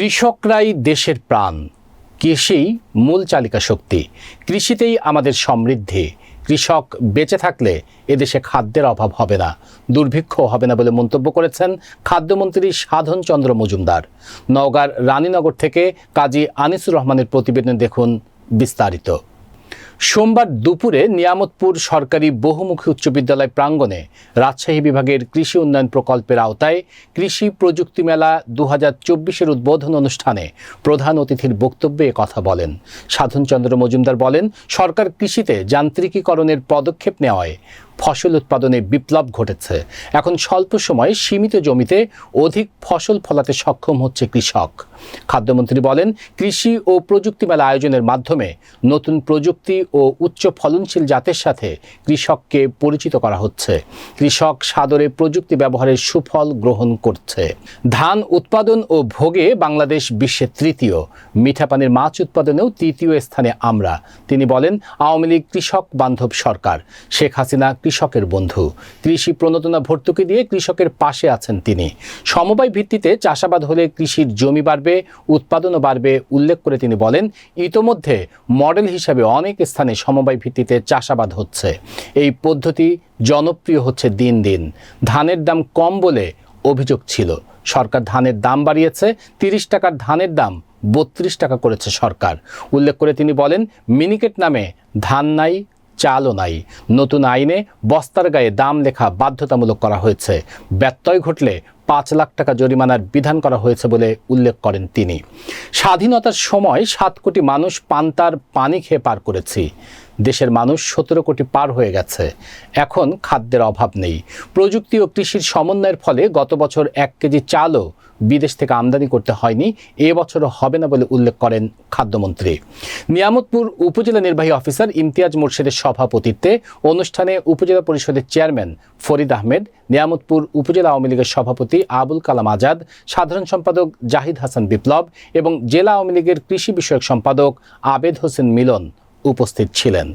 কৃষকরাই দেশের প্রাণ। কৃষি মূল চালিকা শক্তি। কৃষিতেই আমাদের সমৃদ্ধি। কৃষক বেঁচে থাকলে এদেশে খাদ্যের অভাব হবে না, দুর্ভিক্ষ হবে না বলে মন্তব্য করেছেন খাদ্যমন্ত্রী সাধন চন্দ্র মজুমদার। নওগাঁর রানীনগর থেকে কাজী আনিসুর রহমানের প্রতিবেদন দেখুন বিস্তারিত। সোমবার দুপুরে নিয়ামতপুর সরকারি বহুমুখী উচ্চ বিদ্যালয় প্রাঙ্গণে রাজশাহী বিভাগের কৃষি উন্নয়ন প্রকল্পের আওতায় কৃষি প্রযুক্তি মেলা দু হাজার চব্বিশের উদ্বোধন অনুষ্ঠানে প্রধান অতিথির বক্তব্যে কথা বলেন। সাধনচন্দ্র মজুমদার বলেন, সরকার কৃষিতে যান্ত্রিকীকরণের পদক্ষেপ নেওয়ায় ফসল উৎপাদনে বিপ্লব ঘটেছে। এখন স্বল্প সময়ে সীমিত জমিতে অধিক ফসল ফলাতে সক্ষম হচ্ছে কৃষক। খাদ্যমন্ত্রী বলেন, কৃষি ও প্রযুক্তি মেলা আয়োজনের মাধ্যমে নতুন প্রযুক্তি ও উচ্চ ফলনশীল জাতের সাথে কৃষককে পরিচিত করা হচ্ছে। কৃষক সাদরে প্রযুক্তি ব্যবহারের সুফল গ্রহণ করছে। ধান উৎপাদন ও ভোগে বাংলাদেশ বিশ্বের তৃতীয়। মিঠা পানির মাছ উৎপাদনেও তৃতীয় স্থানে আমরা। তিনি বলেন, আওয়ামী লীগ কৃষক বান্ধব সরকার। শেখ হাসিনা কৃষকের বন্ধু। কৃষি প্রণোদনা ভর্তুকি দিয়ে কৃষকের পাশে আছেন তিনি। সমবায় ভিত্তিতে চাষাবাদ হলে কৃষির জমি বাড়বে, উৎপাদনও বাড়বে, উল্লেখ করে তিনি বলেন, ইতোমধ্যে মডেল হিসাবে অনেক স্থানে সমবায় ভিত্তিতে চাষাবাদ হচ্ছে। এই পদ্ধতি জনপ্রিয় হচ্ছে দিন দিন। ধানের দাম কম বলে অভিযোগ ছিল। সরকার ধানের দাম বাড়িয়েছে, তিরিশ টাকার ধানের দাম বত্রিশ টাকা করেছে সরকার। উল্লেখ করে তিনি বলেন, মিনিকেট নামে ধান নাই চালও নাই। নতুন আইনে বস্তার গায়ে দাম লেখা বাধ্যতামূলক করা হয়েছে। ব্যত্যয় ঘটলে পাঁচ লাখ টাকা জরিমানার বিধান করা হয়েছে বলে উল্লেখ করেন তিনি। স্বাধীনতার সময় সাত কোটি মানুষ পান্তার পানি খেয়ে পার করেছি। দেশের মানুষ সতেরো কোটি পার হয়ে গেছে। এখন খাদ্যের অভাব নেই। প্রযুক্তি ও কৃষির সমন্বয়ের ফলে গত বছর এক কেজি চালও বিদেশ থেকে আমদানি করতে হয়নি। এবছরও হবে না বলে উল্লেখ করেন খাদ্যমন্ত্রী। নিয়ামতপুর উপজেলা নির্বাহী অফিসার ইমতিয়াজ মোর্শেদের সভাপতিত্বে অনুষ্ঠানে উপজেলা পরিষদের চেয়ারম্যান ফরিদ আহমেদ, নিয়ামতপুর উপজেলা আওয়ামী লীগের সভাপতি আবুল কালাম আজাদ, সাধারণ সম্পাদক জাহিদ হাসান বিপ্লব এবং জেলা আওয়ামী লীগের কৃষি বিষয়ক সম্পাদক আবেদ হোসেন মিলন উপস্থিত ছিলেন।